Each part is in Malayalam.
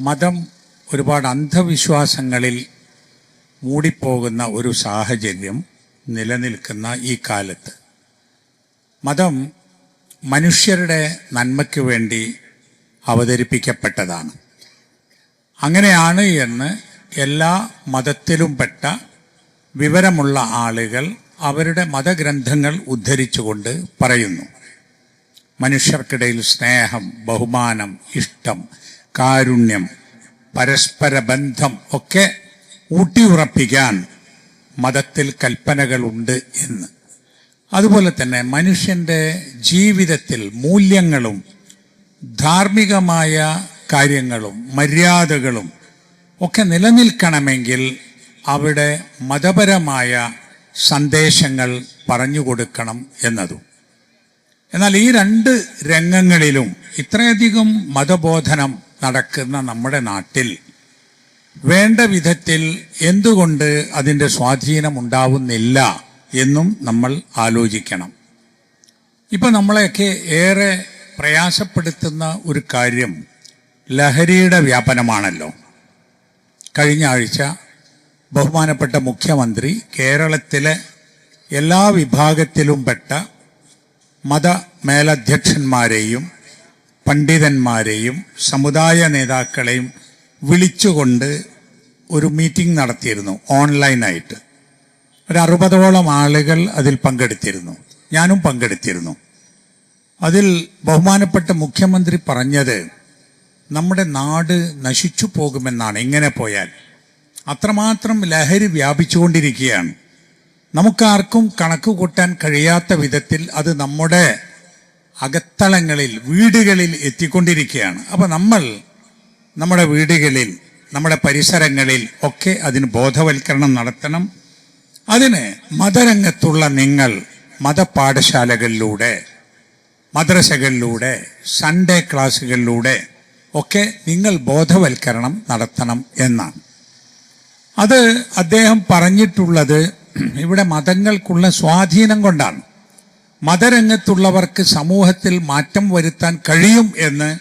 മതം ഒരുപാട് അന്ധവിശ്വാസങ്ങളിൽ മൂടിപ്പോകുന്ന ഒരു സാഹചര്യം നിലനിൽക്കുന്ന ഈ കാലത്ത്. മതം മനുഷ്യരുടെ നന്മയ്ക്ക് വേണ്ടി അവതരിപ്പിക്കപ്പെട്ടതാണ്. അങ്ങനെയാണ് എന്ന് എല്ലാ മതത്തിലും പെട്ട വിവരമുള്ള ആളുകൾ അവരുടെ മതഗ്രന്ഥങ്ങൾ ഉദ്ധരിച്ചുകൊണ്ട് പറയുന്നു. മനുഷ്യർക്കിടയിൽ സ്നേഹം ബഹുമാനം ഇഷ്ടം കാരുണ്യം പരസ്പര ബന്ധം ഒക്കെ ഊട്ടിയുറപ്പിക്കാൻ മതത്തിൽ കൽപ്പനകളുണ്ട് എന്ന്. അതുപോലെ തന്നെ മനുഷ്യന്റെ ജീവിതത്തിൽ മൂല്യങ്ങളും ധാർമ്മികമായ കാര്യങ്ങളും മര്യാദകളും ഒക്കെ നിലനിൽക്കണമെങ്കിൽ അവിടെ മതപരമായ സന്ദേശങ്ങൾ പറഞ്ഞു കൊടുക്കണം എന്നതും. എന്നാൽ ഈ രണ്ട് രംഗങ്ങളിലും ഇത്രയധികം മതബോധനം നടക്കുന്ന നമ്മുടെ നാട്ടിൽ വേണ്ട വിധത്തിൽ എന്തുകൊണ്ട് അതിന്റെ സ്വാധീനം ഉണ്ടാവുന്നില്ല എന്നും നമ്മൾ ആലോചിക്കണം. ഇപ്പം നമ്മളെയൊക്കെ ഏറെ പ്രയാസപ്പെടുത്തുന്ന ഒരു കാര്യം ലഹരിയുടെ വ്യാപനമാണല്ലോ. കഴിഞ്ഞ ആഴ്ച ബഹുമാനപ്പെട്ട മുഖ്യമന്ത്രി കേരളത്തിലെ എല്ലാ വിഭാഗത്തിലും പെട്ട മത മേലധ്യക്ഷന്മാരെയും പണ്ഡിതന്മാരെയും സമുദായ നേതാക്കളെയും വിളിച്ചുകൊണ്ട് ഒരു മീറ്റിംഗ് നടത്തിയിരുന്നു ഓൺലൈനായിട്ട്. ഒരു അറുപതോളം ആളുകൾ അതിൽ പങ്കെടുത്തിരുന്നു. ഞാനും പങ്കെടുത്തിരുന്നു. അതിൽ ബഹുമാനപ്പെട്ട മുഖ്യമന്ത്രി പറഞ്ഞത് നമ്മുടെ നാട് നശിച്ചു പോകുമെന്നാണ്. ഇങ്ങനെ പോയാൽ? അത്രമാത്രം ലഹരി വ്യാപിച്ചുകൊണ്ടിരിക്കുകയാണ്. നമുക്കാർക്കും കണക്ക് കൂട്ടാൻ കഴിയാത്ത വിധത്തിൽ അത് നമ്മുടെ അകത്തളങ്ങളിൽ വീടുകളിൽ എത്തിക്കൊണ്ടിരിക്കുകയാണ്. അപ്പോൾ നമ്മൾ നമ്മുടെ വീടുകളിൽ നമ്മുടെ പരിസരങ്ങളിൽ ഒക്കെ അതിന് ബോധവൽക്കരണം നടത്തണം. അതിന് മതരംഗത്തുള്ള നിങ്ങൾ മതപാഠശാലകളിലൂടെ മദ്രസകളിലൂടെ സൺഡേ ക്ലാസ്സുകളിലൂടെ ഒക്കെ നിങ്ങൾ ബോധവൽക്കരണം നടത്തണം എന്നാണ്. അത് അദ്ദേഹം പറഞ്ഞിട്ടുള്ളത് ഇവിടെ മതങ്ങൾക്കുള്ള സ്വാധീനം കൊണ്ടാണ്. മതരംഗത്തുള്ളവർക്ക് സമൂഹത്തിൽ മാറ്റം വരുത്താൻ കഴിയും എന്ന്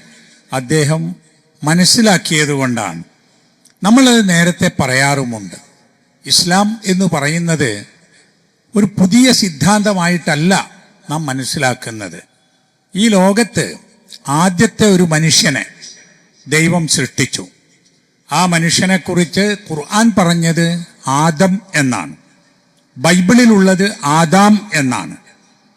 അദ്ദേഹം മനസ്സിലാക്കിയത് കൊണ്ടാണ് നമ്മളത് നേരത്തെ പറയാറുമുണ്ട്. ഇസ്ലാം എന്ന് പറയുന്നത് ഒരു പുതിയ സിദ്ധാന്തമായിട്ടല്ല നാം മനസ്സിലാക്കുന്നത്. ഈ ലോകത്ത് ആദ്യത്തെ ഒരു മനുഷ്യനെ ദൈവം സൃഷ്ടിച്ചു. ആ മനുഷ്യനെക്കുറിച്ച് ഖുർആൻ പറഞ്ഞത് ആദം എന്നാണ്. ബൈബിളിലുള്ളത് ആദാം എന്നാണ്.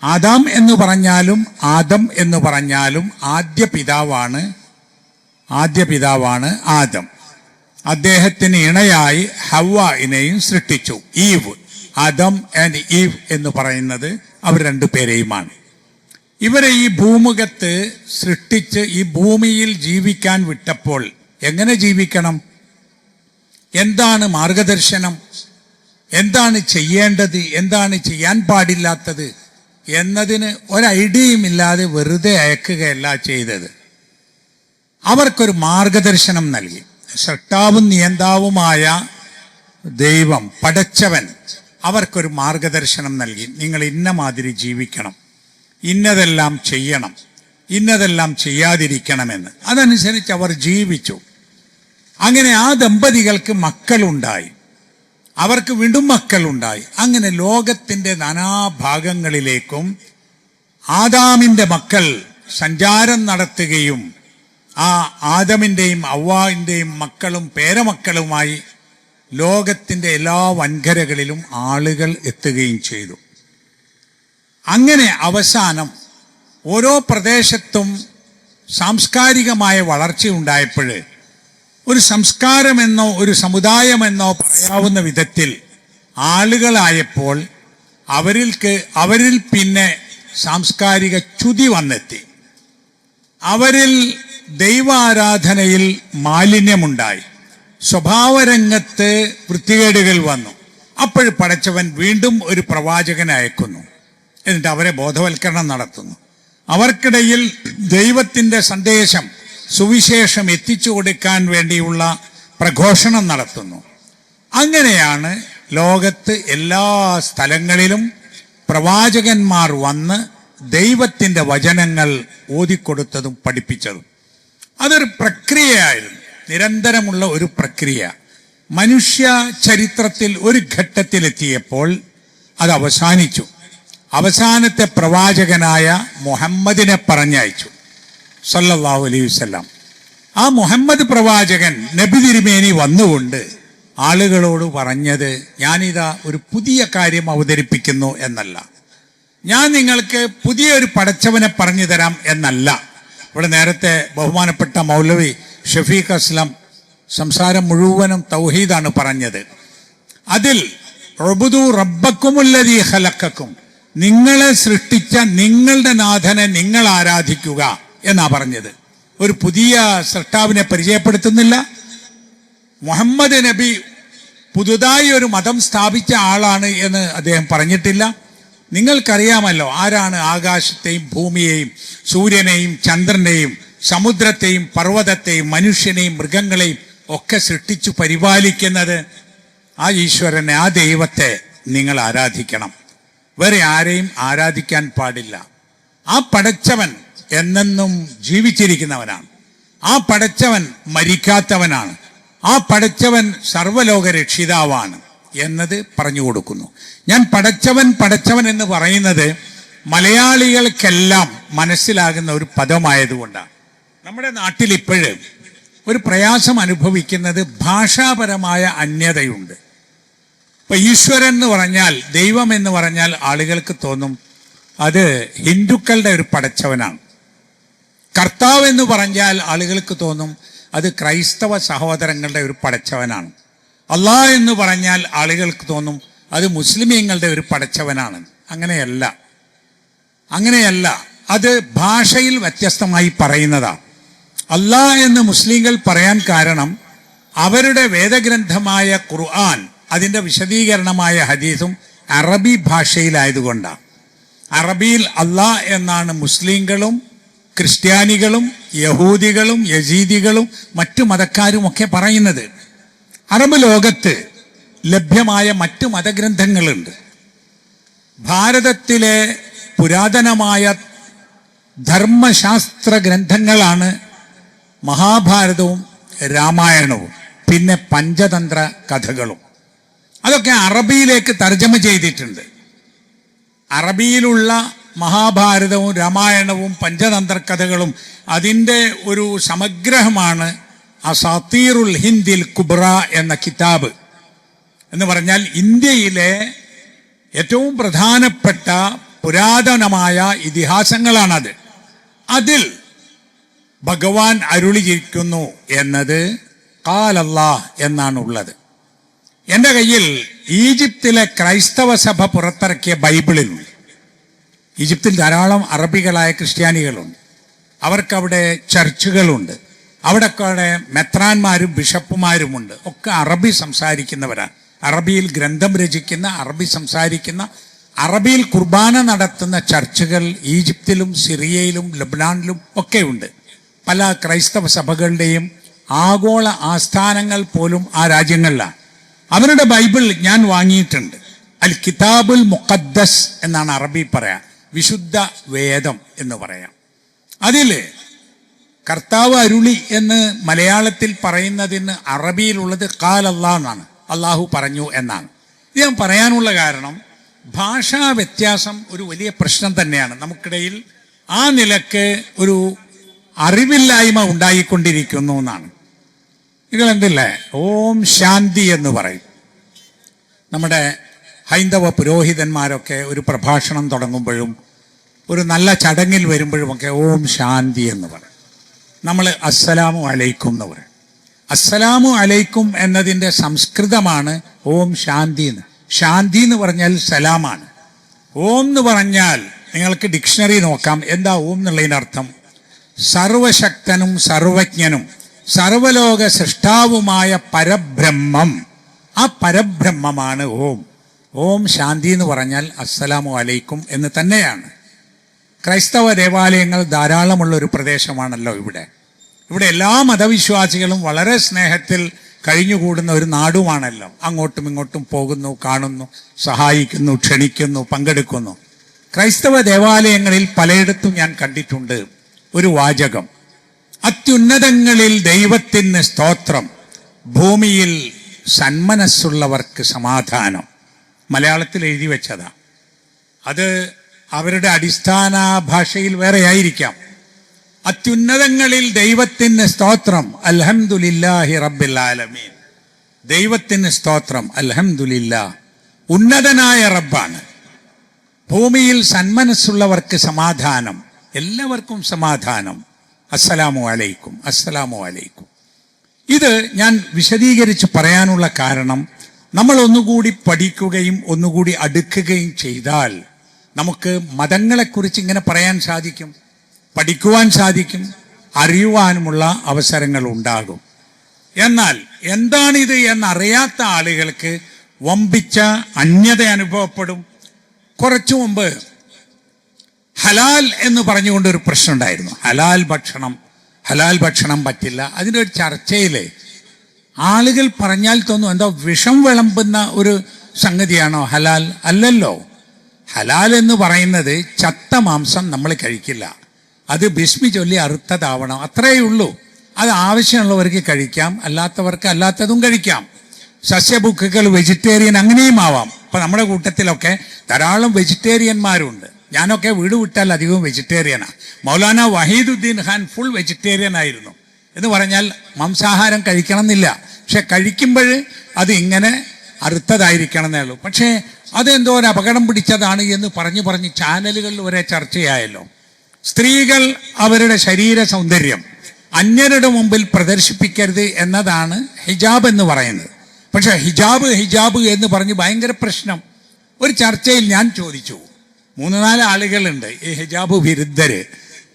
ആദാം എന്ന് പറഞ്ഞാലും ആദം എന്ന് പറഞ്ഞാലും ആദ്യ പിതാവാണ് ആദ്യ പിതാവാണ് ആദം. അദ്ദേഹത്തിന് ഇണയായി ഹവ്വായിനെയും സൃഷ്ടിച്ചു. ഈവ്. ആദം ആൻഡ് ഈവ് എന്ന് പറയുന്നത് അവർ രണ്ടു പേരെയുമാണ്. ഇവരെ ഈ ഭൂമുഖത്ത് സൃഷ്ടിച്ച് ഈ ഭൂമിയിൽ ജീവിക്കാൻ വിട്ടപ്പോൾ എങ്ങനെ ജീവിക്കണം? എന്താണ് മാർഗദർശനം? എന്താണ് ചെയ്യേണ്ടത്? എന്താണ് ചെയ്യാൻ പാടില്ലാത്തത്? എന്നതിന് ഒരു ഐഡിയയും ഇല്ലാതെ വെറുതെ അയക്കുകയല്ല ചെയ്തത്. അവർക്കൊരു മാർഗദർശനം നൽകി. സൃഷ്ടാവും നിയന്താവുമായ ദൈവം പടച്ചവൻ അവർക്കൊരു മാർഗദർശനം നൽകി. നിങ്ങൾ ഇന്ന മാതിരി ജീവിക്കണം. ഇന്നതെല്ലാം ചെയ്യണം. ഇന്നതെല്ലാം ചെയ്യാതിരിക്കണമെന്ന്. അതനുസരിച്ച് അവർ ജീവിച്ചു. അങ്ങനെ ആ ദമ്പതികൾക്ക് മക്കളുണ്ടായി. അവർക്ക് വീണ്ടും മക്കളുണ്ടായി. അങ്ങനെ ലോകത്തിന്റെ നാനാഭാഗങ്ങളിലേക്കും ആദാമിന്റെ മക്കൾ സഞ്ചാരം നടത്തുകയും ആ ആദമിന്റെയും അവ്വാവിന്റെയും മക്കളും പേരമക്കളുമായി ലോകത്തിന്റെ എല്ലാ വൻകരകളിലും ആളുകൾ എത്തുകയും ചെയ്തു. അങ്ങനെ അവസാനം ഓരോ പ്രദേശത്തും സാംസ്കാരികമായ വളർച്ചയുണ്ടായപ്പോൾ ഒരു സംസ്കാരമെന്നോ ഒരു സമുദായമെന്നോ പറയാവുന്ന വിധത്തിൽ ആളുകളായപ്പോൾ അവരിൽക്ക് അവരിൽ പിന്നെ സാംസ്കാരിക ചുതി വന്നെത്തി. അവരിൽ ദൈവാരാധനയിൽ മാലിന്യമുണ്ടായി. സ്വഭാവരംഗത്ത് വൃത്തികേടുകൾ വന്നു. അപ്പോൾ പടച്ചവൻ വീണ്ടും ഒരു പ്രവാചകനെ അയക്കുന്നു. എന്നിട്ട് അവരെ ബോധവൽക്കരണം നടത്തുന്നു. അവർക്കിടയിൽ ദൈവത്തിന്റെ സന്ദേശം സുവിശേഷം എത്തിച്ചു കൊടുക്കാൻ വേണ്ടിയുള്ള പ്രഘോഷണം നടത്തുന്നു. അങ്ങനെയാണ് ലോകത്ത് എല്ലാ സ്ഥലങ്ങളിലും പ്രവാചകന്മാർ വന്ന് ദൈവത്തിന്റെ വചനങ്ങൾ ഓതിക്കൊടുത്തതും പഠിപ്പിച്ചതും. അതൊരു പ്രക്രിയയായിരുന്നു. നിരന്തരമുള്ള ഒരു പ്രക്രിയ. മനുഷ്യ ചരിത്രത്തിൽ ഒരു ഘട്ടത്തിലെത്തിയപ്പോൾ അത് അവസാനിച്ചു. അവസാനത്തെ പ്രവാചകനായ മുഹമ്മദിനെ പറഞ്ഞയച്ചു. സല്ലല്ലാഹു അലൈഹി വസ്ലാം ആ മുഹമ്മദ് പ്രവാചകൻ നബി തിരുമേനി വന്നുകൊണ്ട് ആളുകളോട് പറഞ്ഞത് ഞാനിതാ ഒരു പുതിയ കാര്യം അവതരിപ്പിക്കുന്നു എന്നല്ല. ഞാൻ നിങ്ങൾക്ക് പുതിയ ഒരു പടച്ചവനെ പറഞ്ഞു തരാം എന്നല്ല. ഇവിടെ നേരത്തെ ബഹുമാനപ്പെട്ട മൗലവി ഷഫീഖ് അസ്ലം സംസാരം മുഴുവനും തൗഹീദാണ് പറഞ്ഞത്. അതിൽ റബുദു റബ്ബക്കുമുല്ലതീ ഹലക്കും നിങ്ങളെ സൃഷ്ടിച്ച നിങ്ങളുടെ നാഥനെ നിങ്ങൾ ആരാധിക്കുക. എന്നാ പറഞ്ഞത്. ഒരു പുതിയ സൃഷ്ടാവിനെ പരിചയപ്പെടുത്തുന്നില്ല. മുഹമ്മദ് നബി പുതുതായി ഒരു മതം സ്ഥാപിച്ച ആളാണ് എന്ന് അദ്ദേഹം പറഞ്ഞിട്ടില്ല. നിങ്ങൾക്കറിയാമല്ലോ ആരാണ് ആകാശത്തെയും ഭൂമിയെയും സൂര്യനെയും ചന്ദ്രനെയും സമുദ്രത്തെയും പർവതത്തെയും മനുഷ്യനെയും മൃഗങ്ങളെയും ഒക്കെ സൃഷ്ടിച്ചു പരിപാലിക്കുന്നത് ആ ഈശ്വരനെ ആ ദൈവത്തെ നിങ്ങൾ ആരാധിക്കണം. വേറെ ആരെയും ആരാധിക്കാൻ പാടില്ല. ആ പടച്ചവൻ എന്നെന്നും ജീവിച്ചിരിക്കുന്നവനാണ്. ആ പടച്ചവൻ മരിക്കാത്തവനാണ്. ആ പടച്ചവൻ സർവലോക രക്ഷിതാവാണ് എന്നത് പറഞ്ഞു കൊടുക്കുന്നു. ഞാൻ പടച്ചവൻ പടച്ചവൻ എന്ന് പറയുന്നത് മലയാളികൾക്കെല്ലാം മനസ്സിലാകുന്ന ഒരു പദമായതുകൊണ്ടാണ്. നമ്മുടെ നാട്ടിൽ ഇപ്പോഴ് ഒരു പ്രയാസം അനുഭവിക്കുന്നത് ഭാഷാപരമായ അന്യതയുണ്ട്. ഇപ്പൊ ഈശ്വരൻ എന്ന് പറഞ്ഞാൽ ദൈവം എന്ന് പറഞ്ഞാൽ ആളുകൾക്ക് തോന്നും അത് ഹിന്ദുക്കളുടെ ഒരു പടച്ചവനാണ്. കർത്താവ് എന്ന് പറഞ്ഞാൽ ആളുകൾക്ക് തോന്നും അത് ക്രൈസ്തവ സഹോദരങ്ങളുടെ ഒരു പടച്ചവനാണ്. അള്ളാ എന്ന് പറഞ്ഞാൽ ആളുകൾക്ക് തോന്നും അത് മുസ്ലിമീങ്ങളുടെ ഒരു പടച്ചവനാണ്. അങ്ങനെയല്ല. അങ്ങനെയല്ല. അത് ഭാഷയിൽ വ്യത്യസ്തമായി പറയുന്നതാണ് അല്ലാ എന്ന് മുസ്ലിങ്ങൾ പറയാൻ കാരണം അവരുടെ വേദഗ്രന്ഥമായ ഖുർആൻ അതിന്റെ വിശദീകരണമായ ഹദീസും അറബി ഭാഷയിലായതുകൊണ്ടാണ് അറബിയിൽ അല്ലാ എന്നാണ് മുസ്ലിങ്ങളും ക്രിസ്ത്യാനികളും യഹൂദികളും യസീദികളും മറ്റു മതക്കാരും ഒക്കെ പറയുന്നത് അറബ് ലോകത്ത് ലഭ്യമായ മറ്റു മതഗ്രന്ഥങ്ങളുണ്ട്. ഭാരതത്തിലെ പുരാതനമായ ധർമ്മശാസ്ത്ര ഗ്രന്ഥങ്ങളാണ് മഹാഭാരതവും രാമായണവും പിന്നെ പഞ്ചതന്ത്ര കഥകളും. അതൊക്കെ അറബിയിലേക്ക് തർജമ ചെയ്തിട്ടുണ്ട്. അറബിയിലുള്ള മഹാഭാരതവും രാമായണവും പഞ്ചതന്ത്ര കഥകളും അതിന്റെ ഒരു സമഗ്രഹമാണ് അസാത്തീറുൽ ഹിന്ദിൽ കുബ്ര എന്ന കിതാബ്. എന്ന് പറഞ്ഞാൽ ഇന്ത്യയിലെ ഏറ്റവും പ്രധാനപ്പെട്ട പുരാതനമായ ഇതിഹാസങ്ങളാണത്. അതിൽ ഭഗവാൻ അരുളിയിരിക്കുന്നു എന്നത് കാലല്ലാ എന്നാണ് ഉള്ളത് എന്റെ കയ്യിൽ ഈജിപ്തിലെ ക്രൈസ്തവ സഭ പുറത്തിറക്കിയ ബൈബിളിലുണ്ട്. ഈജിപ്തിൽ ധാരാളം അറബികളായ ക്രിസ്ത്യാനികളുണ്ട്. അവർക്കവിടെ ചർച്ചുകളുണ്ട്. അവിടെ മെത്രാന്മാരും ബിഷപ്പുമാരുമുണ്ട്. ഒക്കെ അറബി സംസാരിക്കുന്നവരാണ്. അറബിയിൽ ഗ്രന്ഥം രചിക്കുന്ന അറബി സംസാരിക്കുന്ന അറബിയിൽ കുർബാന നടത്തുന്ന ചർച്ചുകൾ ഈജിപ്തിലും സിറിയയിലും ലബ്നാനിലും ഒക്കെയുണ്ട് പല ക്രൈസ്തവ സഭകളുടെയും ആഗോള ആസ്ഥാനങ്ങൾ പോലും ആ രാജ്യങ്ങളിലാണ്. അവരുടെ ബൈബിൾ ഞാൻ വാങ്ങിയിട്ടുണ്ട്. അൽ കിതാബുൽ മുഖദ്ദസ് എന്നാണ് അറബി പറയാ. വിശുദ്ധ വേദം എന്ന് പറയാം. അതിൽ കർത്താവ് അരുളി എന്ന് മലയാളത്തിൽ പറയുന്നതിന് അറബിയിലുള്ളത് കാൽ എന്നാണ് അള്ളാഹു പറഞ്ഞു എന്നാണ്. ഇത് ഞാൻ പറയാനുള്ള കാരണം ഭാഷാ വ്യത്യാസം ഒരു വലിയ പ്രശ്നം തന്നെയാണ്. നമുക്കിടയിൽ ആ നിലയ്ക്ക് ഒരു അറിവില്ലായ്മ ഉണ്ടായിക്കൊണ്ടിരിക്കുന്നു എന്നാണ്. നിങ്ങൾ എന്തില്ലേ ഓം ശാന്തി എന്ന് പറയും. നമ്മുടെ ഹൈന്ദവ പുരോഹിതന്മാരൊക്കെ ഒരു പ്രഭാഷണം തുടങ്ങുമ്പോഴും ഒരു നല്ല ചടങ്ങിൽ വരുമ്പോഴുമൊക്കെ ഓം ശാന്തി എന്ന് പറയും. നമ്മൾ അസ്സലാമു അലൈക്കും എന്ന് പറയും. അസ്സലാമു അലൈക്കും എന്നതിന്റെ സംസ്കൃതമാണ് ഓം ശാന്തി എന്ന്. ശാന്തി എന്ന് പറഞ്ഞാൽ സലാമാണ്. ഓം എന്ന് പറഞ്ഞാൽ നിങ്ങൾക്ക് ഡിക്ഷണറി നോക്കാം. എന്താ ഓം എന്നുള്ളതിന്റെ അർത്ഥം? സർവശക്തനും സർവജ്ഞനും സർവലോക സൃഷ്ടാവുമായ പരബ്രഹ്മം. ആ പരബ്രഹ്മമാണ് ഓം. ഓം ശാന്തി എന്ന് പറഞ്ഞാൽ അസ്സലാമു അലൈക്കും എന്ന് തന്നെയാണ്. ക്രൈസ്തവ ദേവാലയങ്ങൾ ധാരാളമുള്ള ഒരു പ്രദേശമാണല്ലോ ഇവിടെ. ഇവിടെ എല്ലാ മതവിശ്വാസികളും വളരെ സ്നേഹത്തിൽ കഴിഞ്ഞുകൂടുന്ന ഒരു നാടുമാണല്ലോ. അങ്ങോട്ടും ഇങ്ങോട്ടും പോകുന്നു കാണുന്നു സഹായിക്കുന്നു ക്ഷണിക്കുന്നു പങ്കെടുക്കുന്നു. ക്രൈസ്തവ ദേവാലയങ്ങളിൽ പലയിടത്തും ഞാൻ കണ്ടിട്ടുണ്ട്. ഒരു വാചകം. അത്യുന്നതങ്ങളിൽ ദൈവത്തിന് സ്തോത്രം ഭൂമിയിൽ സന്മനസ്സുള്ളവർക്ക് സമാധാനം. മലയാളത്തിൽ എഴുതി വെച്ചതാ. അത് അവരുടെ അടിസ്ഥാന ഭാഷയിൽ വേറെ ആയിരിക്കാം അത്യുന്നതങ്ങളിൽ ദൈവത്തിന് സ്തോത്രം അൽഹംദുലില്ലാഹി റബ്ബിൽ ആലമീൻ. ദൈവത്തിന് സ്തോത്രം അൽഹംദുലില്ലാ. ഉന്നതനായ റബ്ബാണ്. ഭൂമിയിൽ സന്മനസ്സുള്ളവർക്ക് സമാധാനം എല്ലാവർക്കും സമാധാനം. അസ്സലാമു അലൈക്കും അസ്സലാമു അലൈക്കും. ഇത് ഞാൻ വിശദീകരിച്ച് പറയാനുള്ള കാരണം നമ്മൾ ഒന്നുകൂടി പഠിക്കുകയും ഒന്നുകൂടി അടുക്കുകയും ചെയ്താൽ നമുക്ക് മതങ്ങളെക്കുറിച്ച് ഇങ്ങനെ പറയാൻ സാധിക്കും പഠിക്കുവാൻ സാധിക്കും അറിയുവാനുമുള്ള അവസരങ്ങൾ ഉണ്ടാകും. എന്നാൽ എന്താണിത് എന്നറിയാത്ത ആളുകൾക്ക് വമ്പിച്ച അന്യത അനുഭവപ്പെടും. കുറച്ചു മുമ്പ് ഹലാൽ എന്ന് പറഞ്ഞുകൊണ്ട് ഒരു പ്രശ്നം ഉണ്ടായിരുന്നു. ഹലാൽ ഭക്ഷണം ഹലാൽ ഭക്ഷണം പറ്റില്ല. അതിന്റെ ഒരു ചർച്ചയിൽ ആളുകൾ പറഞ്ഞാൽ തോന്നും എന്തോ വിഷം വിളമ്പുന്ന ഒരു സംഗതിയാണോ ഹലാൽ? അല്ലല്ലോ. ഹലാൽ എന്ന് പറയുന്നത് ചത്ത മാംസം നമ്മൾ കഴിക്കില്ല. അത് ഭീഷ്മി ചൊല്ലി അറുത്തതാവണം. അത്രയേ ഉള്ളൂ. അത് ആവശ്യമുള്ളവർക്ക് കഴിക്കാം. അല്ലാത്തവർക്ക് അല്ലാത്തതും കഴിക്കാം. സസ്യബുക്കുകൾ വെജിറ്റേറിയൻ അങ്ങനെയും ആവാം. ഇപ്പം നമ്മുടെ കൂട്ടത്തിലൊക്കെ ധാരാളം വെജിറ്റേറിയന്മാരുണ്ട്. ഞാനൊക്കെ വീട് വിട്ടാൽ അധികവും വെജിറ്റേറിയനാണ് മൗലാന വഹീദുദ്ദീൻ ഖാൻ ഫുൾ വെജിറ്റേറിയൻ ആയിരുന്നു. എന്ന് പറഞ്ഞാൽ മാംസാഹാരം കഴിക്കണം എന്നില്ല പക്ഷെ കഴിക്കുമ്പോൾ അത് ഇങ്ങനെ അറുത്തതായിരിക്കണം എന്നേ ഉള്ളൂ. പക്ഷേ അതെന്തോ ഒരു അപകടം പിടിച്ചതാണ് എന്ന് പറഞ്ഞു പറഞ്ഞ് ചാനലുകളിൽ വരെ ചർച്ചയായല്ലോ. സ്ത്രീകൾ അവരുടെ ശരീര സൗന്ദര്യം അന്യരുടെ മുമ്പിൽ പ്രദർശിപ്പിക്കരുത് എന്നതാണ് ഹിജാബ് എന്ന് പറയുന്നത്. പക്ഷെ ഹിജാബ് ഹിജാബ് എന്ന് പറഞ്ഞ് ഭയങ്കര പ്രശ്നം. ഒരു ചർച്ചയിൽ ഞാൻ ചോദിച്ചു. മൂന്ന് നാല് ആളുകളുണ്ട് ഈ ഹിജാബ് വിരുദ്ധര്.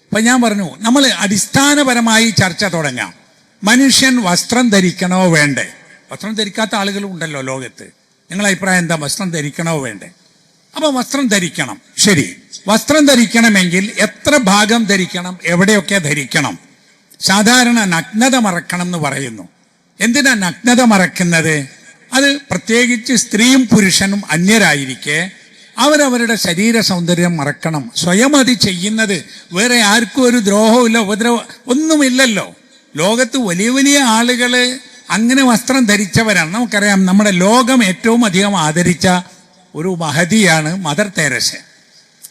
അപ്പൊ ഞാൻ പറഞ്ഞു നമ്മൾ അടിസ്ഥാനപരമായി ചർച്ച തുടങ്ങാം. മനുഷ്യൻ വസ്ത്രം ധരിക്കണോ വേണ്ടേ? വസ്ത്രം ധരിക്കാത്ത ആളുകളും ഉണ്ടല്ലോ ലോകത്ത്. നിങ്ങളുടെ അഭിപ്രായം എന്താ? വസ്ത്രം ധരിക്കണോ വേണ്ടേ? അപ്പൊ വസ്ത്രം ധരിക്കണം. ശരി. വസ്ത്രം ധരിക്കണമെങ്കിൽ എത്ര ഭാഗം ധരിക്കണം? എവിടെയൊക്കെ ധരിക്കണം? സാധാരണ നഗ്നത മറക്കണം എന്ന് പറയുന്നു. എന്തിനാ നഗ്നത മറക്കുന്നത്? അത് പ്രത്യേകിച്ച് സ്ത്രീയും പുരുഷനും അന്യരായിരിക്കെ അവരവരുടെ ശരീര സൗന്ദര്യം മറക്കണം. സ്വയം അത് ചെയ്യുന്നത് വേറെ ആർക്കും ഒരു ദ്രോഹമില്ല ഉപദ്രവ ഒന്നുമില്ലല്ലോ. ലോകത്ത് വലിയ വലിയ ആളുകൾ അങ്ങനെ വസ്ത്രം ധരിച്ചവരാണ്. നമുക്കറിയാം നമ്മുടെ ലോകം ഏറ്റവും അധികം ആദരിച്ച ഒരു മഹതിയാണ് മദർ തെരേസ.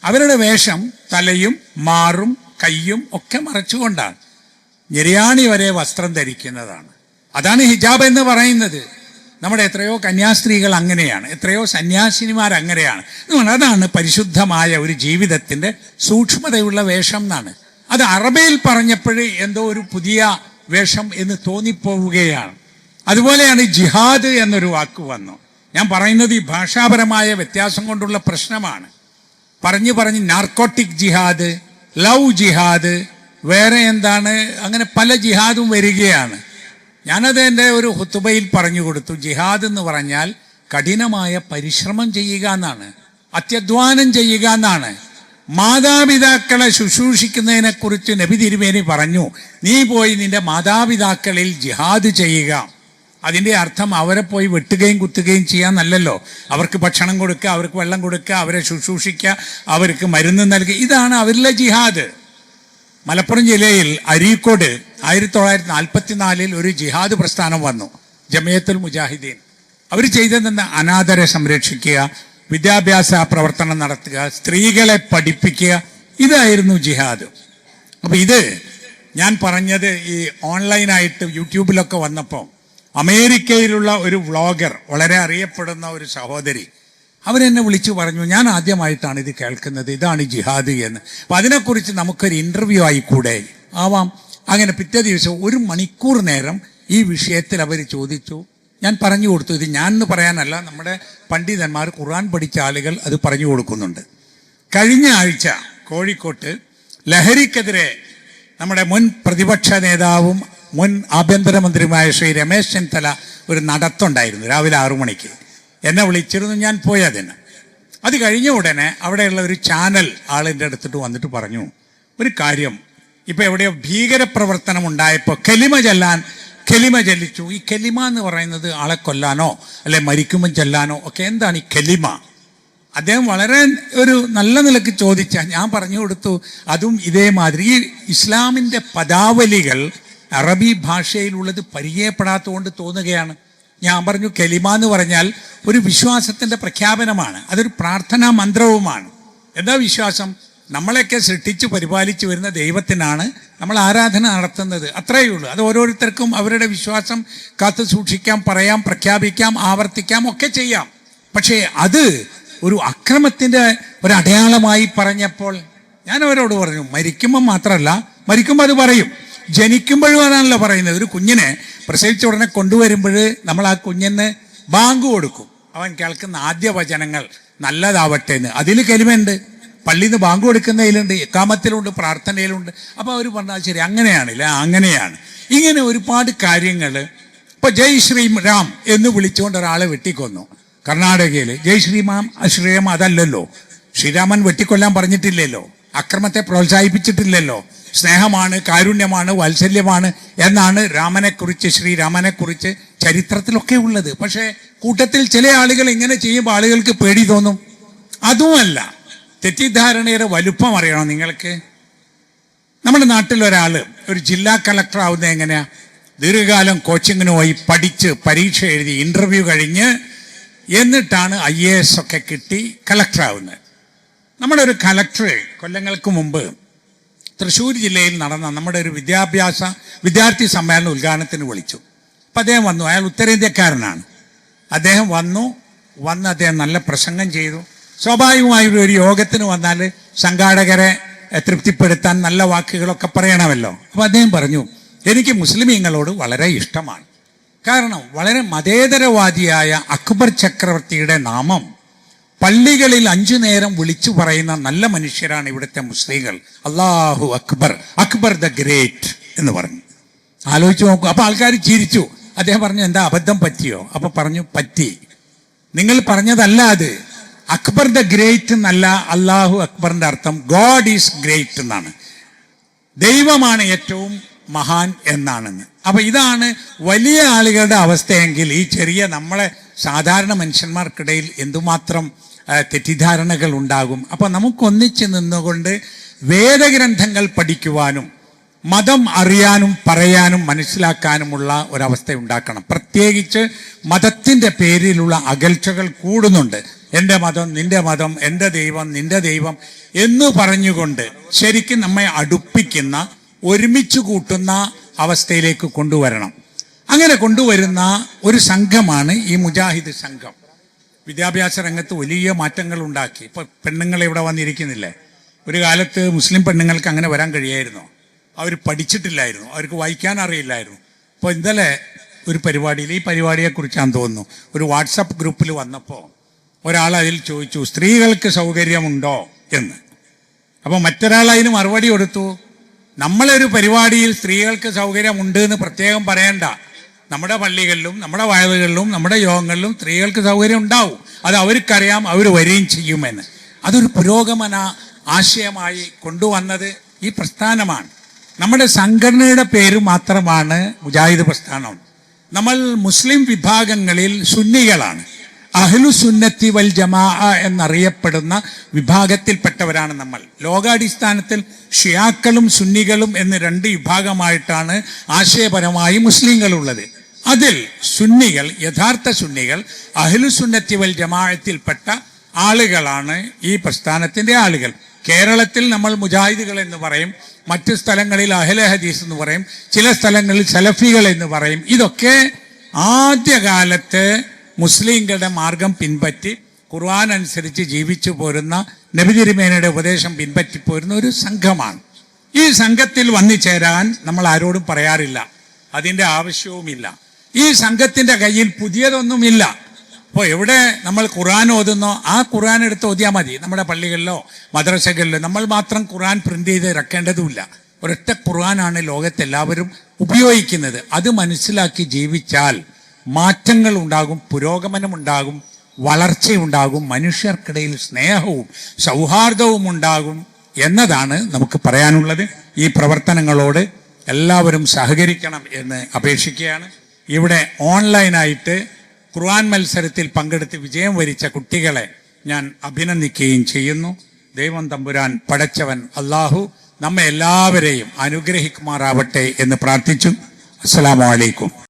അവരുടെ വേഷം തലയും മാറും കയ്യും ഒക്കെ മറച്ചുകൊണ്ടാണ്. ഞെരിയാണി വരെ വസ്ത്രം ധരിക്കുന്നതാണ്. അതാണ് ഹിജാബ് എന്ന് പറയുന്നത്. നമ്മുടെ എത്രയോ കന്യാസ്ത്രീകൾ അങ്ങനെയാണ്. എത്രയോ സന്യാസിനിമാർ അങ്ങനെയാണ്. അതാണ് പരിശുദ്ധമായ ഒരു ജീവിതത്തിന്റെ സൂക്ഷ്മതയുള്ള വേഷം എന്നാണ്. അത് അറബയിൽ പറഞ്ഞപ്പോഴേ എന്തോ ഒരു പുതിയ വേഷം എന്ന് തോന്നിപ്പോവുകയാണ്. അതുപോലെയാണ് ജിഹാദ് എന്നൊരു വാക്ക് വന്നു. ഞാൻ പറയുന്നത് ഈ ഭാഷാപരമായ വ്യത്യാസം കൊണ്ടുള്ള പ്രശ്നമാണ്. പറഞ്ഞു പറഞ്ഞ് നാർക്കോട്ടിക് ജിഹാദ് ലവ് ജിഹാദ് വേറെ എന്താണ് അങ്ങനെ പല ജിഹാദും വരികയാണ്. ഞാനത് എന്റെ ഒരു ഹുത്തുബയിൽ പറഞ്ഞു കൊടുത്തു. ജിഹാദ് എന്ന് പറഞ്ഞാൽ കഠിനമായ പരിശ്രമം ചെയ്യുക എന്നാണ്. അത്യധ്വാനം ചെയ്യുക എന്നാണ്. മാതാപിതാക്കളെ ശുശ്രൂഷിക്കുന്നതിനെ കുറിച്ച് നബി തിരുമേനി പറഞ്ഞു നീ പോയി നിന്റെ മാതാപിതാക്കളിൽ ജിഹാദ് ചെയ്യുക. അതിന്റെ അർത്ഥം അവരെ പോയി വെട്ടുകയും കുത്തുകയും ചെയ്യാന്നല്ലല്ലോ അവർക്ക് ഭക്ഷണം കൊടുക്കുക അവർക്ക് വെള്ളം കൊടുക്കുക അവരെ ശുശ്രൂഷിക്കുക അവർക്ക് മരുന്ന് നൽകുക ഇതാണ് അവരിലെ ജിഹാദ്. മലപ്പുറം ജില്ലയിൽ അരീക്കോട് ആയിരത്തി തൊള്ളായിരത്തി നാൽപ്പത്തിനാലിൽ ഒരു ജിഹാദ് പ്രസ്ഥാനം വന്നു. ജമയത്തുൽ മുജാഹിദ്ദീൻ അവർ ചെയ്തതെന്ന് അനാഥരെ സംരക്ഷിക്കുക വിദ്യാഭ്യാസ പ്രവർത്തനം നടത്തുക സ്ത്രീകളെ പഠിപ്പിക്കുക. ഇതായിരുന്നു ജിഹാദ്. അപ്പൊ ഇത് ഞാൻ പറഞ്ഞത് ഈ ഓൺലൈനായിട്ട് യൂട്യൂബിലൊക്കെ വന്നപ്പോൾ അമേരിക്കയിലുള്ള ഒരു വ്ളോഗർ വളരെ അറിയപ്പെടുന്ന ഒരു സഹോദരി അവരെന്നെ വിളിച്ചു പറഞ്ഞു ഞാൻ ആദ്യമായിട്ടാണ് ഇത് കേൾക്കുന്നത് ഇതാണ് ജിഹാദ് എന്ന്. അപ്പൊ അതിനെക്കുറിച്ച് നമുക്കൊരു ഇന്റർവ്യൂ ആയിക്കൂടെ ആവാം. അങ്ങനെ പിറ്റേ ദിവസം ഒരു മണിക്കൂർ നേരം ഈ വിഷയത്തിൽ അവർ ചോദിച്ചു. ഞാൻ പറഞ്ഞു കൊടുത്തു ഇത് ഞാൻ എന്ന് പറയാനല്ല നമ്മുടെ പണ്ഡിതന്മാർ ഖുർആൻ പഠിച്ച ആളുകൾ അത് പറഞ്ഞു കൊടുക്കുന്നുണ്ട്. കഴിഞ്ഞ ആഴ്ച കോഴിക്കോട്ട് ലഹരിക്കെതിരെ നമ്മുടെ മുൻ പ്രതിപക്ഷ നേതാവും മുൻ ആഭ്യന്തരമന്ത്രിയുമായ ശ്രീ രമേശ് ചെന്നിത്തല ഒരു നടത്തുണ്ടായിരുന്നു രാവിലെ ആറു മണിക്ക്. എന്നെ വിളിച്ചിരുന്നു ഞാൻ പോയി അതിന്. അത് കഴിഞ്ഞ ഉടനെ അവിടെയുള്ള ഒരു ചാനൽ ആളിന്റെ അടുത്തിട്ട് വന്നിട്ട് പറഞ്ഞു ഒരു കാര്യം ഇപ്പം എവിടെയോ ഭീകരപ്രവർത്തനം ഉണ്ടായപ്പോൾ കെലിമ ചെല്ലാൻ കെലിമ ചെല്ലിച്ചു. ഈ കെലിമ എന്ന് പറയുന്നത് ആളെ കൊല്ലാനോ അല്ലെ മരിക്കുമ്പോൾ ചെല്ലാനോ ഒക്കെ എന്താണ് ഈ കെലിമ? അദ്ദേഹം വളരെ ഒരു നല്ല നിലയ്ക്ക് ചോദിച്ച ഞാൻ പറഞ്ഞു കൊടുത്തു അതും ഇതേമാതിരി. ഈ ഇസ്ലാമിന്റെ പദാവലികൾ അറബി ഭാഷയിലുള്ളത് പരിചയപ്പെടാത്തതുകൊണ്ട് തോന്നുകയാണ്. ഞാൻ പറഞ്ഞു കലിമ എന്ന് പറഞ്ഞാൽ ഒരു വിശ്വാസത്തിന്റെ പ്രഖ്യാപനമാണ്. അതൊരു പ്രാർത്ഥനാ മന്ത്രവുമാണ്. എന്താ വിശ്വാസം? നമ്മളെയൊക്കെ സൃഷ്ടിച്ച് പരിപാലിച്ചു വരുന്ന ദൈവത്തിനാണ് നമ്മൾ ആരാധന നടത്തുന്നത്. അത്രയേ ഉള്ളൂ. അത് ഓരോരുത്തർക്കും അവരുടെ വിശ്വാസം കാത്തു സൂക്ഷിക്കാം പറയാം പ്രഖ്യാപിക്കാം ആവർത്തിക്കാം ഒക്കെ ചെയ്യാം. പക്ഷേ അത് ഒരു അക്രമത്തിന്റെ ഒരു അടയാളമായി പറഞ്ഞപ്പോൾ ഞാൻ അവരോട് പറഞ്ഞു മരിക്കുമ്പോൾ മാത്രമല്ല മരിക്കുമ്പോൾ അത് പറയും. ജനിക്കുമ്പോഴും അതാണല്ലോ പറയുന്നത്. ഒരു കുഞ്ഞിനെ പ്രസവിച്ച ഉടനെ കൊണ്ടുവരുമ്പോൾ നമ്മൾ ആ കുഞ്ഞിന് ബാങ്ക് കൊടുക്കും. അവൻ കേൾക്കുന്ന ആദ്യ വചനങ്ങൾ നല്ലതാവട്ടെ എന്ന് അതിൽ കലിമയുണ്ട്. പള്ളിയിൽ നിന്ന് ബാങ്ക് കൊടുക്കുന്നതിലുണ്ട്. എക്കാമത്തിലുണ്ട്. പ്രാർത്ഥനയിലുണ്ട്. അപ്പോൾ അവർ പറഞ്ഞാൽ ശരി അങ്ങനെയാണില്ല? അങ്ങനെയാണ്. ഇങ്ങനെ ഒരുപാട് കാര്യങ്ങൾ ഇപ്പൊ ജയ് ശ്രീ രാം എന്ന് വിളിച്ചുകൊണ്ട് ഒരാളെ വെട്ടിക്കൊന്നു. കർണാടകയിൽ ജയ് ശ്രീമാം ശ്രീരാം അതല്ലല്ലോ. ശ്രീരാമൻ വെട്ടിക്കൊല്ലാൻ പറഞ്ഞിട്ടില്ലല്ലോ. അക്രമത്തെ പ്രോത്സാഹിപ്പിച്ചിട്ടില്ലല്ലോ. സ്നേഹമാണ് കാരുണ്യമാണ് വാത്സല്യമാണ് എന്നാണ് രാമനെക്കുറിച്ച് ശ്രീരാമനെക്കുറിച്ച് ചരിത്രത്തിലൊക്കെ ഉള്ളത്. പക്ഷേ കൂട്ടത്തിൽ ചില ആളുകൾ ഇങ്ങനെ ചെയ്യുമ്പോൾ ആളുകൾക്ക് പേടി തോന്നും. അതുമല്ല തെറ്റിദ്ധാരണയുടെ വലുപ്പം അറിയണം നിങ്ങൾക്ക്? നമ്മുടെ നാട്ടിൽ ഒരാൾ ഒരു ജില്ലാ കളക്ടർ ആവുന്നത് എങ്ങനെയാ? ദീർഘകാലം കോച്ചിങ്ങിന് പോയി പഠിച്ച് പരീക്ഷ എഴുതി ഇന്റർവ്യൂ കഴിഞ്ഞ് എന്നിട്ടാണ് ഐ എ എസ് ഒക്കെ കിട്ടി കളക്ടർ ആവുന്നത്. നമ്മുടെ ഒരു കലക്ടർ കൊല്ലങ്ങൾക്ക് മുമ്പ് തൃശ്ശൂർ ജില്ലയിൽ നടന്ന നമ്മുടെ ഒരു വിദ്യാഭ്യാസ വിദ്യാർത്ഥി സമ്മേളന ഉദ്ഘാടനത്തിന് വിളിച്ചു. അപ്പം അദ്ദേഹം വന്നു. അയാൾ ഉത്തരേന്ത്യക്കാരനാണ്. അദ്ദേഹം വന്നു. വന്ന് അദ്ദേഹം നല്ല പ്രസംഗം ചെയ്തു. സ്വാഭാവികമായും ഒരു യോഗത്തിന് വന്നാൽ സംഘാടകരെ തൃപ്തിപ്പെടുത്താൻ നല്ല വാക്കുകളൊക്കെ പറയണമല്ലോ. അപ്പോൾ അദ്ദേഹം പറഞ്ഞു എനിക്ക് മുസ്ലിമീങ്ങളോട് വളരെ ഇഷ്ടമാണ്. കാരണം വളരെ മതേതരവാദിയായ അക്ബർ ചക്രവർത്തിയുടെ നാമം പള്ളികളിൽ അഞ്ചു നേരം വിളിച്ചു പറയുന്ന നല്ല മനുഷ്യരാണ് ഇവിടുത്തെ മുസ്ലിങ്ങൾ. അള്ളാഹു അക്ബർ. അക്ബർ ദ ഗ്രേറ്റ് എന്ന് പറഞ്ഞു. ആലോചിച്ച് നോക്കൂ. അപ്പൊ ആൾക്കാർ ചിരിച്ചു. അദ്ദേഹം പറഞ്ഞു എന്താ അബദ്ധം പറ്റിയോ? അപ്പൊ പറഞ്ഞു പറ്റി. നിങ്ങൾ പറഞ്ഞതല്ല അത്. അക്ബർ ദ ഗ്രേറ്റ് എന്നല്ല അള്ളാഹു അക്ബറിന്റെ അർത്ഥം. ഗോഡ് ഈസ് ഗ്രേറ്റ് എന്നാണ്. ദൈവമാണ് ഏറ്റവും മഹാൻ എന്നാണെന്ന്. അപ്പൊ ഇതാണ് വലിയ ആളുകളുടെ അവസ്ഥയെങ്കിൽ ഈ ചെറിയ നമ്മളെ സാധാരണ മനുഷ്യന്മാർക്കിടയിൽ എന്തുമാത്രം തെറ്റിദ്ധാരണകൾ ഉണ്ടാകും. അപ്പൊ നമുക്കൊന്നിച്ച് നിന്നുകൊണ്ട് വേദഗ്രന്ഥങ്ങൾ പഠിക്കുവാനും മതം അറിയാനും പറയാനും മനസ്സിലാക്കാനുമുള്ള ഒരവസ്ഥ ഉണ്ടാക്കണം. പ്രത്യേകിച്ച് മതത്തിന്റെ പേരിലുള്ള അകൽച്ചകൾ കൂടുന്നുണ്ട്. എന്റെ മതം നിന്റെ മതം എന്റെ ദൈവം നിന്റെ ദൈവം എന്ന് പറഞ്ഞുകൊണ്ട് ശരിക്കും നമ്മെ അടുപ്പിക്കുന്ന ഒരുമിച്ച് കൂട്ടുന്ന അവസ്ഥയിലേക്ക് കൊണ്ടുവരണം. അങ്ങനെ കൊണ്ടുവരുന്ന ഒരു സംഘമാണ് ഈ മുജാഹിദ് സംഘം. വിദ്യാഭ്യാസ രംഗത്ത് വലിയ മാറ്റങ്ങൾ ഉണ്ടാക്കി. ഇപ്പൊ പെണ്ണുങ്ങൾ ഇവിടെ വന്നിരിക്കുന്നില്ലേ? ഒരു കാലത്ത് മുസ്ലിം പെണ്ണുങ്ങൾക്ക് അങ്ങനെ വരാൻ കഴിയായിരുന്നു. അവർ പഠിച്ചിട്ടില്ലായിരുന്നു. അവർക്ക് വായിക്കാൻ അറിയില്ലായിരുന്നു. അപ്പോൾ ഇന്നലെ ഒരു പരിപാടിയിൽ ഈ പരിപാടിയെക്കുറിച്ചാന്ന് തോന്നുന്നു ഒരു വാട്സപ്പ് ഗ്രൂപ്പിൽ വന്നപ്പോൾ ഒരാൾ അതിൽ ചോദിച്ചു സ്ത്രീകൾക്ക് സൗകര്യമുണ്ടോ? എന്ന്. അപ്പോൾ മറ്റൊരാൾ അതിന് മറുപടി കൊടുത്തു നമ്മളൊരു പരിപാടിയിൽ സ്ത്രീകൾക്ക് സൗകര്യമുണ്ട് എന്ന് പ്രത്യേകം പറയണ്ട. നമ്മുടെ പള്ളികളിലും നമ്മുടെ വയലുകളിലും നമ്മുടെ യോഗങ്ങളിലും സ്ത്രീകൾക്ക് സൗകര്യം ഉണ്ടാവും. അത് അവർക്കറിയാം അവർ വരികയും ചെയ്യുമെന്ന്. അതൊരു പുരോഗമന ആശയമായി കൊണ്ടുവന്നത് ഈ പ്രസ്ഥാനമാണ്. നമ്മുടെ സംഘടനയുടെ പേര് മാത്രമാണ് മുജാഹിദ് പ്രസ്ഥാനം. നമ്മൾ മുസ്ലിം വിഭാഗങ്ങളിൽ സുന്നികളാണ്. അഹ്ലു സുന്നത്തി വൽ ജമാ എന്നറിയപ്പെടുന്ന വിഭാഗത്തിൽപ്പെട്ടവരാണ് നമ്മൾ. ലോകാടിസ്ഥാനത്തിൽ ഷിയാക്കളും സുന്നികളും എന്ന് രണ്ട് വിഭാഗമായിട്ടാണ് ആശയപരമായി മുസ്ലിങ്ങളുള്ളത്. അതിൽ സുന്നികൾ യഥാർത്ഥ സുന്നികൾ അഹ്ലു സുന്നത്തി വൽ ജമാഅത്തിൽപ്പെട്ട ആളുകളാണ് ഈ പ്രസ്ഥാനത്തിന്റെ ആളുകൾ. കേരളത്തിൽ നമ്മൾ മുജാഹിദുകൾ എന്ന് പറയും മറ്റു സ്ഥലങ്ങളിൽ അഹ്ല ഹദീസ് എന്ന് പറയും ചില സ്ഥലങ്ങളിൽ സലഫികൾ എന്ന് പറയും. ഇതൊക്കെ ആദ്യകാലത്ത് മുസ്ലിങ്ങളുടെ മാർഗം പിൻപറ്റി ഖുർആൻ അനുസരിച്ച് ജീവിച്ചു പോരുന്ന നബിതിരുമേനയുടെ ഉപദേശം പിൻപറ്റി പോരുന്ന ഒരു സംഘമാണ്. ഈ സംഘത്തിൽ വന്നു ചേരാൻ നമ്മൾ ആരോടും പറയാറില്ല. അതിന്റെ ആവശ്യവുമില്ല. ഈ സംഘത്തിന്റെ കയ്യിൽ പുതിയതൊന്നുമില്ല. അപ്പോൾ എവിടെ നമ്മൾ ഖുർആൻ ഓതുന്നോ ആ ഖുർആൻ എടുത്ത് ഓതിയാൽ മതി. നമ്മുടെ പള്ളികളിലോ മദ്രസകളിലോ നമ്മൾ മാത്രം ഖുർആൻ പ്രിന്റ് ചെയ്ത് ഇറക്കേണ്ടതുമില്ല. ഒരൊറ്റ ഖുർആനാണ് ലോകത്തെല്ലാവരും ഉപയോഗിക്കുന്നത്. അത് മനസ്സിലാക്കി ജീവിച്ചാൽ മാറ്റങ്ങൾ ഉണ്ടാകും പുരോഗമനം ഉണ്ടാകും വളർച്ചയുണ്ടാകും മനുഷ്യർക്കിടയിൽ സ്നേഹവും സൗഹാർദ്ദവും ഉണ്ടാകും എന്നതാണ് നമുക്ക് പറയാനുള്ളത്. ഈ പ്രവർത്തനങ്ങളോട് എല്ലാവരും സഹകരിക്കണം എന്ന് അപേക്ഷിക്കുകയാണ്. ഇവിടെ ഓൺലൈനായിട്ട് ഖുർആൻ മത്സരത്തിൽ പങ്കെടുത്ത് വിജയം വരിച്ച കുട്ടികളെ ഞാൻ അഭിനന്ദിക്കുകയും ചെയ്യുന്നു. ദൈവം തമ്പുരാൻ പടച്ചവൻ അള്ളാഹു നമ്മെ എല്ലാവരെയും അനുഗ്രഹിക്കുമാറാവട്ടെ എന്ന് പ്രാർത്ഥിച്ചു. അസ്സലാമു അലൈക്കും.